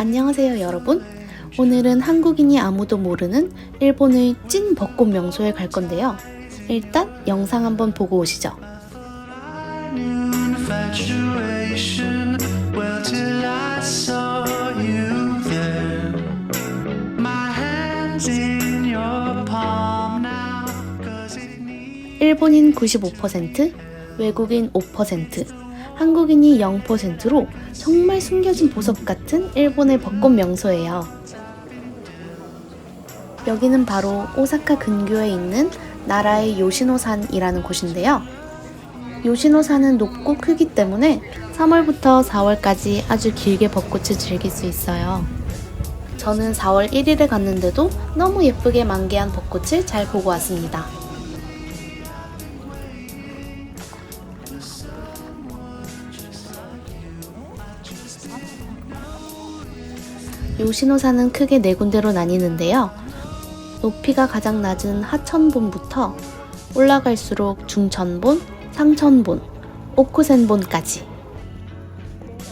안녕하세요 여러분 오늘은 한국인이 아무도 모르는 일본의 찐 벚꽃 명소에 갈 건데요 일단 영상 한번 보고 오시죠 일본인 95% 외국인 5% 한국인이 0%로 정말 숨겨진 보석 같은 일본의 벚꽃 명소예요 여기는 바로 오사카 근교에 있는 나라의 요시노산이라는 곳인데요 요시노산은 높고 크기 때문에 3월부터 4월까지 아주 길게 벚꽃을 즐길 수 있어요. 저는 4월 1일에 갔는데도 너무 예쁘게 만개한 벚꽃을 잘 보고 왔습니다. 요시노산은 크게 네 군데로 나뉘는데요. 높이가 가장 낮은 하천본부터 올라갈수록 중천본, 상천본, 오쿠센본까지.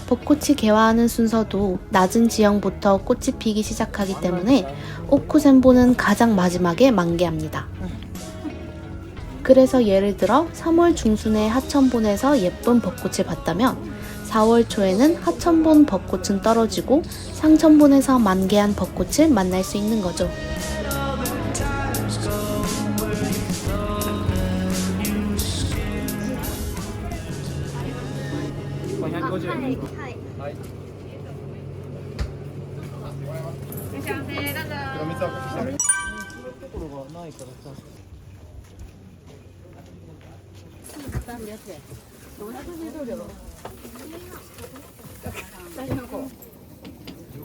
벚꽃이 개화하는 순서도 낮은 지형부터 꽃이 피기 시작하기 때문에 오쿠센본은 가장 마지막에 만개합니다. 그래서 예를 들어 3월 중순에 하천본에서 예쁜 벚꽃을 봤다면 4월 초에는 하천본 벚꽃은 떨어지고 상천본에서 만개한 벚꽃을 만날 수 있는 거죠.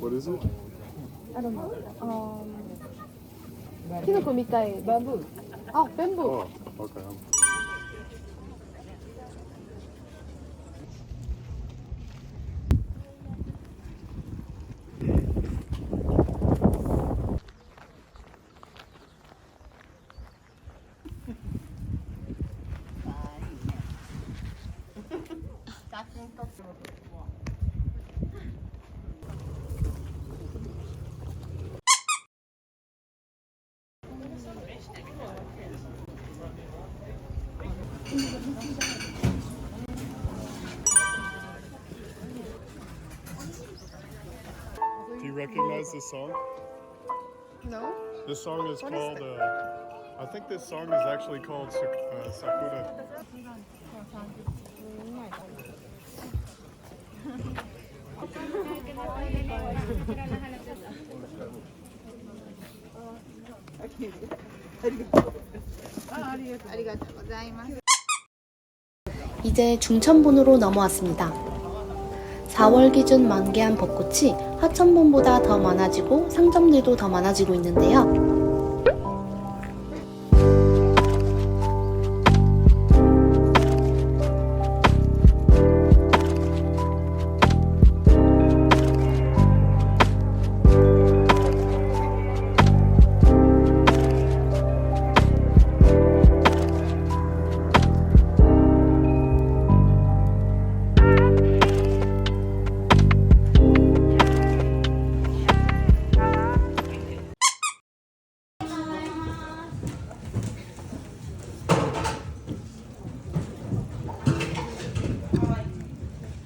What is it? キノコみたいバンブーあベンブー Oh, okay. Do you recognize this song? No. This song is what called, is uh, I think this song is actually called uh, Sakura. ありがとうございます。이제 중천본으로 넘어왔습니다. 4월 기준 만개한 벚꽃이 하천본보다 더 많아지고 상점들도 더 많아지고 있는데요.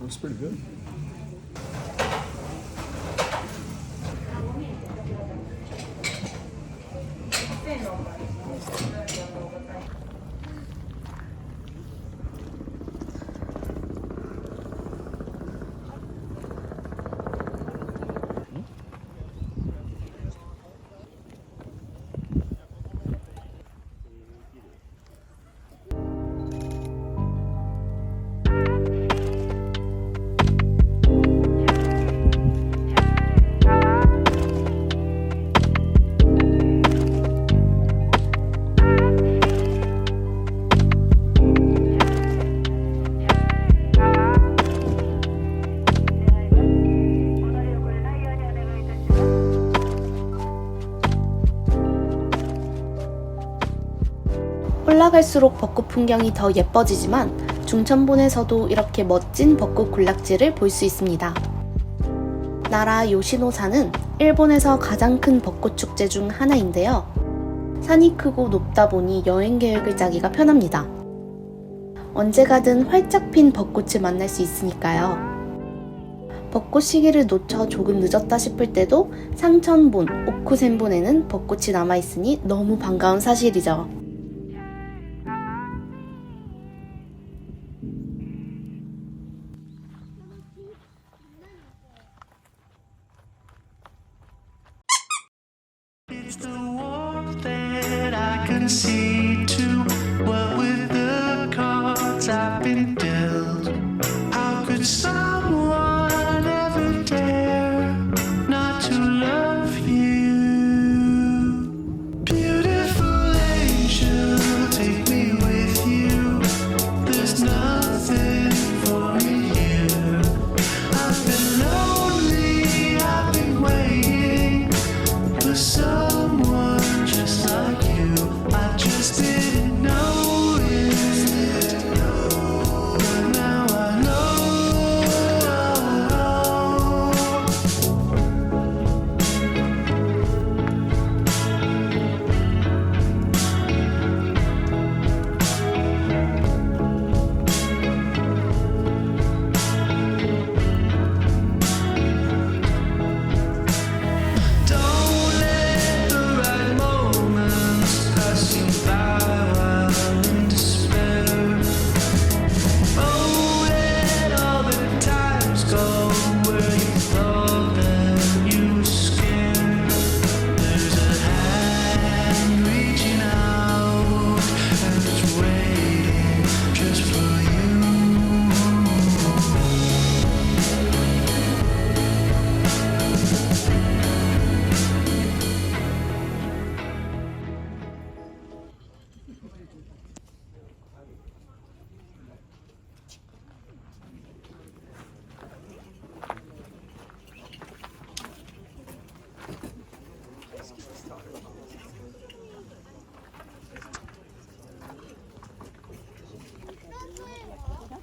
Looks pretty good. 올라갈수록 벚꽃 풍경이 더 예뻐지지만 중천본에서도 이렇게 멋진 벚꽃 군락지를 볼 수 있습니다. 나라 요시노산은 일본에서 가장 큰 벚꽃 축제 중 하나인데요. 산이 크고 높다 보니 여행 계획을 짜기가 편합니다. 언제 가든 활짝 핀 벚꽃을 만날 수 있으니까요. 벚꽃 시기를 놓쳐 조금 늦었다 싶을 때도 상천본, 오쿠센본에는 벚꽃이 남아있으니 너무 반가운 사실이죠. That I can see too. What with the cards I've been dealt,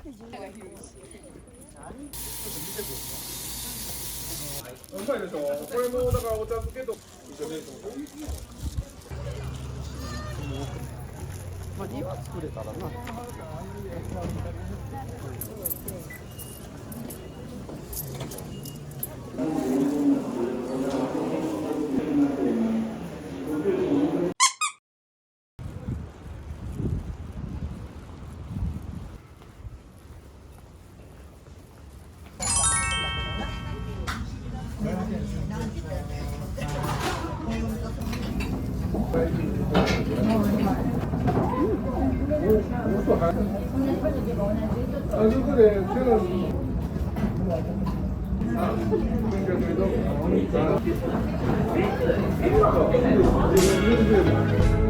うまいでしょこれもだからお茶漬けとかまあ、庭作れたらな。 아주 그래. 저는 그러니까 그래도